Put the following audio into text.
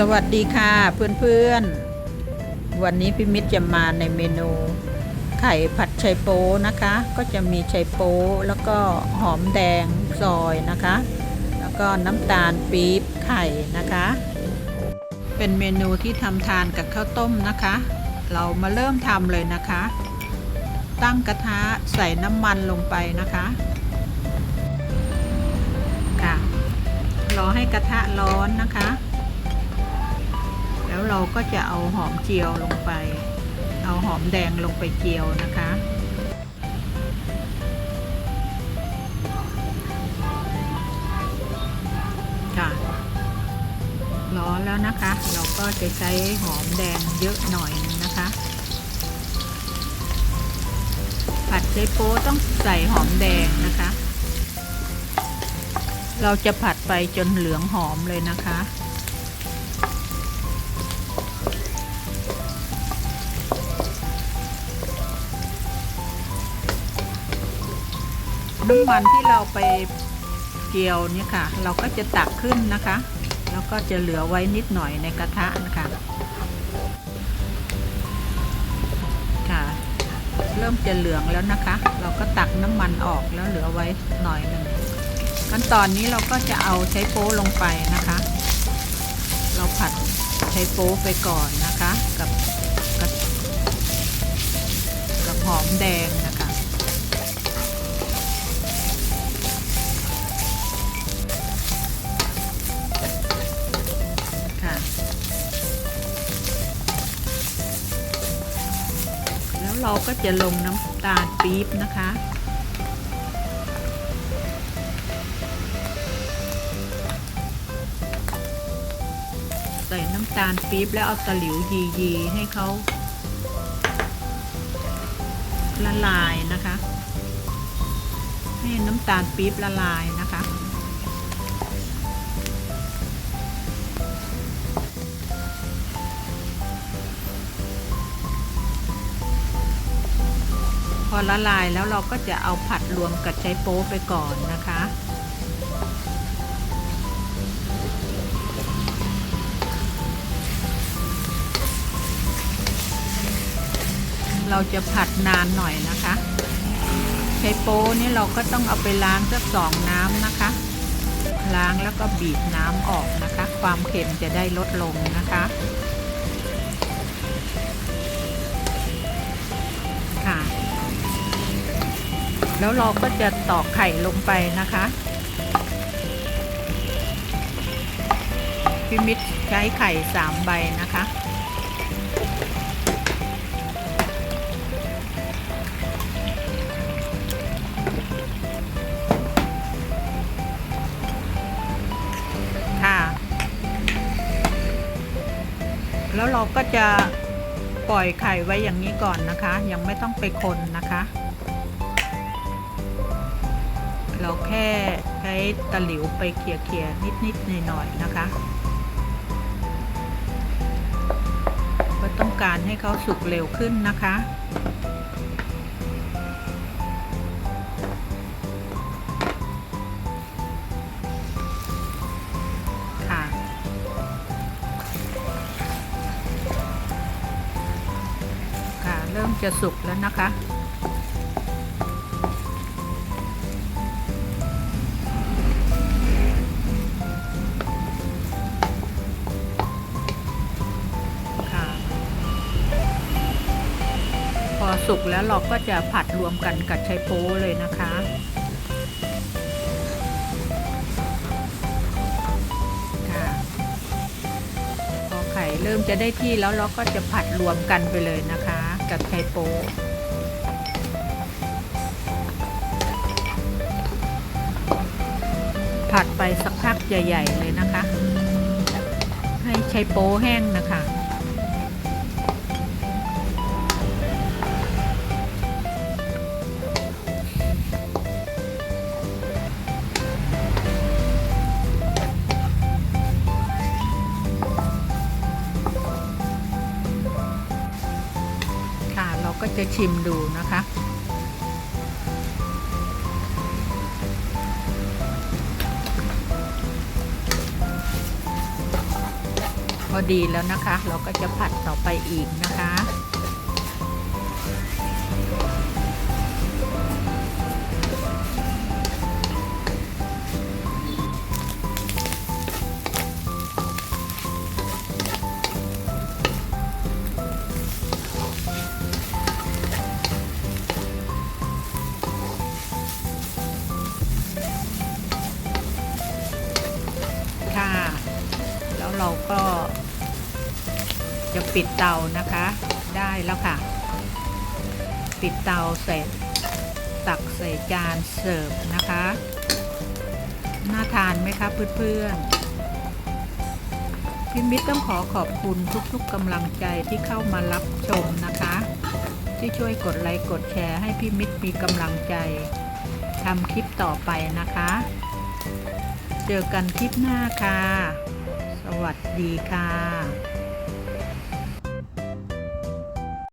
สวัสดีค่ะเพื่อนๆ วันนี้พี่มิตรจะมาในเมนู ไข่ผัดไชโป๊นะคะ ก็จะมีไชโป๊แล้วก็หอมแดงซอยนะคะ แล้วก็น้ำตาลปี๊บไข่นะคะ เป็นเมนูที่ทำทานกับข้าวต้มนะคะ เรามาเริ่มทำเลยนะคะ ตั้งกระทะใส่น้ำมันลงไปนะคะค่ะรอให้กระทะร้อนนะคะ แล้วเราก็จะเอาหอมเจียวลงไป เอาหอมแดงลงไปเจียวนะคะค่ะร้อนแล้วนะคะ เราก็จะใช้หอมแดงเยอะหน่อยนะคะ ผัดเจโป๊ต้องใส่หอมแดงนะคะ เราจะผัดไปจนเหลืองหอมเลยนะคะ น้ำมันที่เราไปเจียวเนี่ยค่ะ เราก็จะตักขึ้นนะคะ แล้วก็จะเหลือไว้นิดหน่อยในกระทะนะคะค่ะ เริ่มจะเหลืองแล้วนะคะ เราก็ตักน้ำมันออกแล้วเหลือไว้หน่อยหนึ่งขั้นตอนนี้เราก็จะเอาใช้โป๊ลงไปนะคะ เราผัดใช้โป๊ไปก่อนนะคะ กับกับกับหอมแดงนะคะค่ะ เราก็จะลงน้ำตาลปี๊บนะคะ ใส่น้ำตาลปี๊บแล้วเอาตะหลิวยียีๆให้เขาละลายนะคะ ให้น้ำตาลปี๊บละลายนะคะ อละลายแล้วเราก็จะเอาผัดรวมกับไชโป๊ไปก่อนนะคะ เราจะผัดนานหน่อยนะคะไชโป๊นี่เราก็ต้องเอาไปล้างสักสองน้ำนะคะ ล้างแล้วก็บีบน้ำออกนะคะ ความเค็มจะได้ลดลงนะคะ แล้วเราก็จะตอกไข่ลงไปนะคะพิมิตใช้ไข่สามใบนะคะ ค่ะ แล้วเราก็จะปล่อยไข่ไว้อย่างนี้ก่อนนะคะ ยังไม่ต้องไปคนนะคะ เราแค่ใช้ตะหลิวไปเขี่ยๆ นิดๆ หน่อยๆ นะคะ ก็ต้องการให้เขาสุกเร็วขึ้นนะคะค่ะเริ่มจะสุกแล้วนะคะ สุกแล้วเราก็จะผัดรวมกันกับไชโป๊เลยนะคะ ค่ะ พอไข่เริ่มจะได้ที่แล้วเราก็จะผัดรวมกันไปเลยนะคะ กับไชโป๊ผัดไปสักพักใหญ่ ๆ เลยนะคะ ให้ไชโป๊แห้งนะคะ ก็จะชิมดูนะคะพอดีแล้วนะคะ เราก็จะผัดต่อไปอีกนะคะค่ะ จะปิดเตานะคะ ได้แล้วค่ะ ปิดเตาเสร็จ ตักใส่จานเสิร์ฟนะคะ น่าทานไหมคะเพื่อนๆพี่มิตรต้องขอขอบคุณทุกๆกำลังใจที่เข้ามารับชมนะคะ ที่ช่วยกดไลค์กดแชร์ให้พี่มิตรมีกำลังใจทำคลิปต่อไปนะคะ เจอกันคลิปหน้าค่ะ สวัสดีค่ะ